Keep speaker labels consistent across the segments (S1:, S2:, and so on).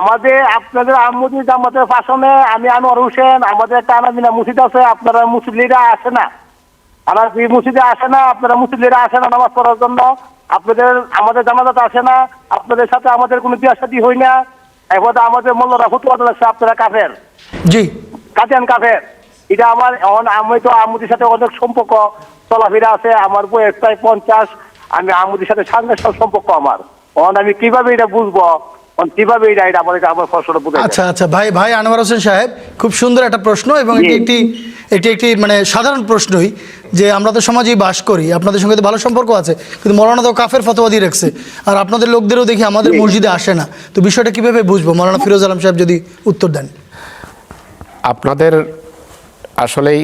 S1: আমাদের আপনাদের আহমদি জামাতের পাশনে আমি আনোয়ার হোসেন আমাদের একটা আনাদিনা মসজিদ আছে আপনারা মুসলিরা আসে না। আনাদি মসজিদে আসে না আপনারা মুসলিরা আসে না নামাজ পড়ার জন্য। আপনাদের আমাদের জামাত আসে না আপনাদের সাথে আমাদের কোনো বিয়া শাদী হয় না। এবার আমাদের মোল্লারা ফতুয়া দিচ্ছে আপনারা কাফের।
S2: জি।
S1: কাতিয়ান কাফের। এটা আমার এখন আমি তো আমুদির সাথে অনেক সম্পর্ক চলাফেরা আছে আমার বয়স প্রায় পঞ্চাশ। আমি আমুদির সাথে সাংঘর্ষিক সম্পর্ক আমার। এখন আমি কীভাবে এটা বুঝব? কীভাবে আমার ফসলটা বুঝে
S2: আচ্ছা আচ্ছা। ভাই ভাই আনোয়ার হোসেন সাহেব খুব সুন্দর একটা প্রশ্ন এবং এটি একটি এটি একটি মানে সাধারণ প্রশ্নই যে আমরা তো সমাজেই বাস করি আপনাদের সঙ্গে তো ভালো সম্পর্ক আছে কিন্তু মৌলানা তো কাফের ফতোয়া দিয়ে রাখছে। আর আপনাদের লোকদেরও দেখি আমাদের মসজিদে আসে না। তো বিষয়টা কীভাবে বুঝব? মৌলানা ফিরোজ আলম সাহেব যদি উত্তর দেন।
S3: আপনাদের আসলেই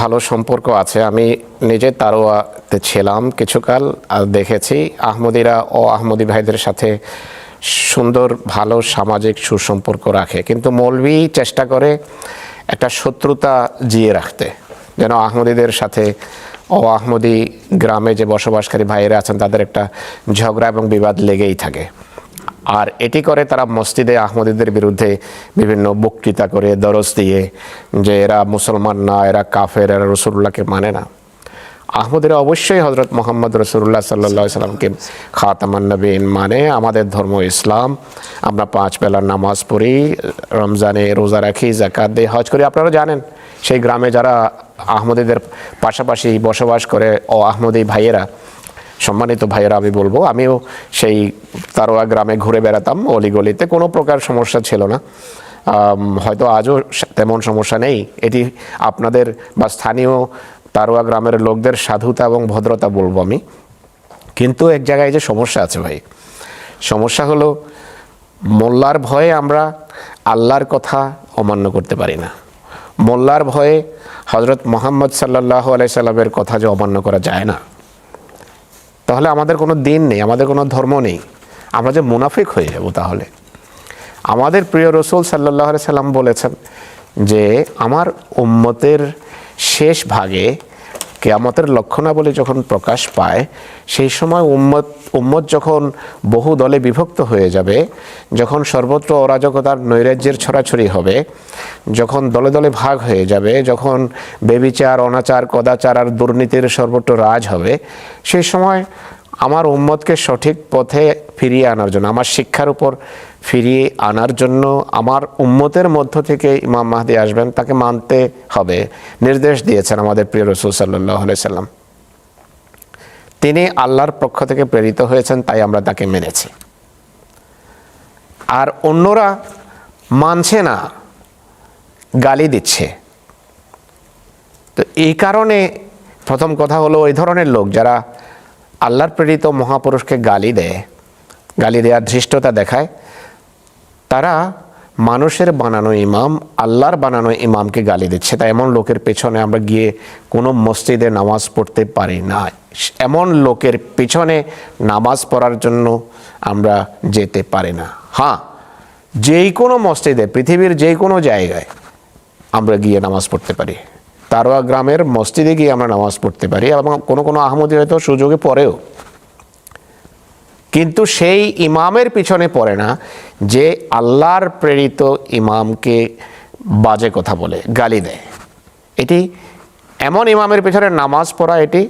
S3: ভালো সম্পর্ক আছে। আমি নিজে তারোয়াতে ছিলাম কিছুকাল আর দেখেছি আহমদিরা ও আহমদি ভাইদের সাথে সুন্দর, ভালো সামাজিক সুসম্পর্ক রাখে। কিন্তু মৌলভী চেষ্টা করে একটা শত্রুতা জিয়ে রাখতে। যেন আহমদীদের সাথে ও আহমদি গ্রামে যে বসবাসকারী ভাইয়েরা আছেন, তাদের একটা ঝগড়া এবং বিবাদ লেগেই থাকে। আর এটি করে তারা মসজিদে আহমদীদের বিরুদ্ধে বিভিন্ন বক্তৃতা করে, দরজ দিয়ে যে এরা মুসলমান না, এরা কাফের, এরা রসুল্লাহকে মানে না। আহমদীরা অবশ্যই হজরত মোহাম্মদ রসুল্লাহ সাল্লা সাল্লামকে খাতামান নবীন মানে আমাদের ধর্ম ইসলাম। আমরা পাঁচ বেলার নামাজ পড়ি, রমজানে রোজা রাখি জাকাত দিই, হজ করি। আপনারা জানেন, সেই গ্রামে যারা আহমদীদের পাশাপাশি বসবাস করে, ও আহমদী ভাইয়েরা, সম্মানিত ভাইয়েরা আমি বলব, আমিও সেই তারোয়া গ্রামে ঘুরে বেড়াতাম, অলিগলিতে কোনো প্রকার সমস্যা ছিল না। হয়তো আজও তেমন সমস্যা নেই। এটি আপনাদের বা স্থানীয় তারোয়া গ্রামের লোকদের সাধুতা এবং ভদ্রতা বলব আমি। কিন্তু এক জায়গায় যে সমস্যা আছে ভাই, সমস্যা হলো মোল্লার ভয়ে আমরা আল্লাহর কথা অমান্য করতে পারি না। মোল্লার ভয়ে হজরত মোহাম্মদ সাল্লাহ আলাইসাল্লামের কথা যে অমান্য করা যায় না। তাহলে আমাদের কোনো দিন নেই, আমাদের কোনো ধর্ম নেই। আমরা যে মুনাফিক হয়ে যাব তাহলে। আমাদের প্রিয় রসুল সাল্লাহ সাল্লাম বলেছেন যে, আমার উম্মতের শেষ ভাগে কেয়ামতের লক্ষণাবলী যখন প্রকাশ পায়, সেই সময় উম্মত উম্মত যখন বহু দলে বিভক্ত হয়ে যাবে, যখন সর্বত্র অরাজকতার নৈরাজ্যের ছড়াছড়ি হবে, যখন দলে দলে ভাগ হয়ে যাবে, যখন বেবিচার, অনাচার, কদাচার আর দুর্নীতির সর্বত্র রাজ হবে, সেই সময় আমার উম্মতকে সঠিক পথে ফিরিয়ে আনার জন্য, আমার শিক্ষার উপর ফিরিয়ে আনার জন্য আমার উম্মতের মধ্য থেকে ইমাম মাহদি আসবেন, তাকে মানতে হবে। নির্দেশ দিয়েছেন আমাদের প্রিয় রসুল সাল্লাহ সাল্লাম। তিনি আল্লাহর পক্ষ থেকে প্রেরিত হয়েছেন, তাই আমরা তাকে মেনেছি। আর অন্যরা মানছে না, গালি দিচ্ছে। তো এই কারণে প্রথম কথা হলো, ওই ধরনের লোক যারা আল্লাহর প্রেরিত মহাপুরুষকে গালি দেয়, গালি দেওয়ার ধৃষ্টতা দেখায়। তারা মানুষের বানানো ইমাম, আল্লাহর বানানো ইমামকে গালি দিচ্ছে। তাই এমন লোকের পেছনে আমরা গিয়ে কোনো মসজিদে নামাজ পড়তে পারি না। এমন লোকের পিছনে নামাজ পড়ার জন্য আমরা যেতে পারি না। হ্যাঁ যেই কোনো মসজিদে, পৃথিবীর যে কোনো জায়গায় আমরা গিয়ে নামাজ পড়তে পারি। তারোয়া গ্রামের মসজিদে গিয়ে আমরা নামাজ পড়তে পারি এবং কোনো কোনো আহমদি হয়তো সুযোগে পড়েও। কিন্তু সেই ইমামের পিছনে পড়ে না যে আল্লাহর প্রেরিত ইমামকে বাজে কথা বলে, গালি দেয়। এটি এমন ইমামের পিছনে নামাজ পড়া, এটি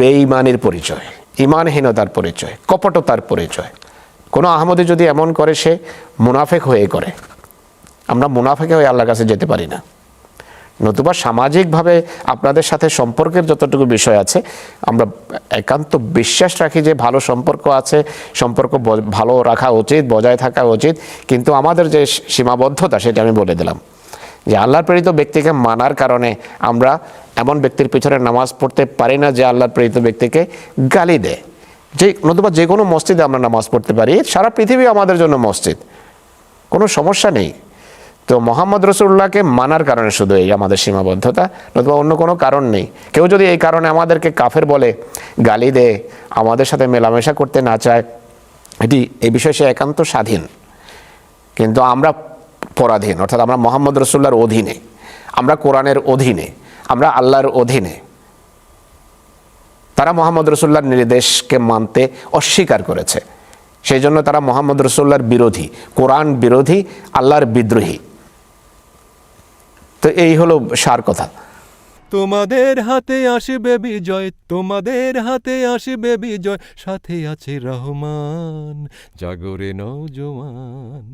S3: বেঈমানির পরিচয়, ইমানহীনতার পরিচয়, কপটতার পরিচয়। কোনো আহমদি যদি এমন করে, সে মুনাফেক হয়ে করে। আমরা মুনাফেকে হয়ে আল্লাহর কাছে যেতে পারি না। নতুবা সামাজিকভাবে আপনাদের সাথে সম্পর্কের যতটুকু বিষয় আছে, আমরা একান্ত বিশ্বাস রাখি যে ভালো সম্পর্ক আছে, সম্পর্ক ভালো রাখা উচিত, বজায় থাকা উচিত, কিন্তু আমাদের যে সীমাবদ্ধতা সেটা আমি বলে দিলাম। যে আল্লাহর প্রেরিত ব্যক্তিকে মানার কারণে আমরা এমন ব্যক্তির পিছনে নামাজ পড়তে পারি না যে আল্লাহর প্রেরিত ব্যক্তিকে গালি দেয়। যে, নতুবা যে কোনো মসজিদে আমরা নামাজ পড়তে পারি, সারা পৃথিবী আমাদের জন্য মসজিদ। কোনো সমস্যা নেই। তো মোহাম্মদ রসুল্লাহকে মানার কারণে শুধু এই আমাদের সীমাবদ্ধতা, নতুবা অন্য কোনো কারণ নেই। কেউ যদি এই কারণে আমাদেরকে কাফের বলে, গালি দেয় আমাদের সাথে মেলামেশা করতে না চায়, এটি, এই বিষয়ে সে একান্ত স্বাধীন। কিন্তু আমরা পরাধীন, অর্থাৎ আমরা মোহাম্মদ রসুল্লাহর অধীনে, আমরা কোরআনের অধীনে, আমরা আল্লাহর অধীনে। তারা মোহাম্মদ রসুল্লাহর নির্দেশকে মানতে অস্বীকার করেছে। সেই জন্য তারা মোহাম্মদ রসুল্লাহর বিরোধী, কোরআন বিরোধী, আল্লাহর বিদ্রোহী। তো এই হলো সার কথা।
S4: তোমাদের হাতে আসবে বিজয়, তোমাদের হাতে আসবে বিজয়, সাথে আছে রহমান জাগরে নৌজওয়ান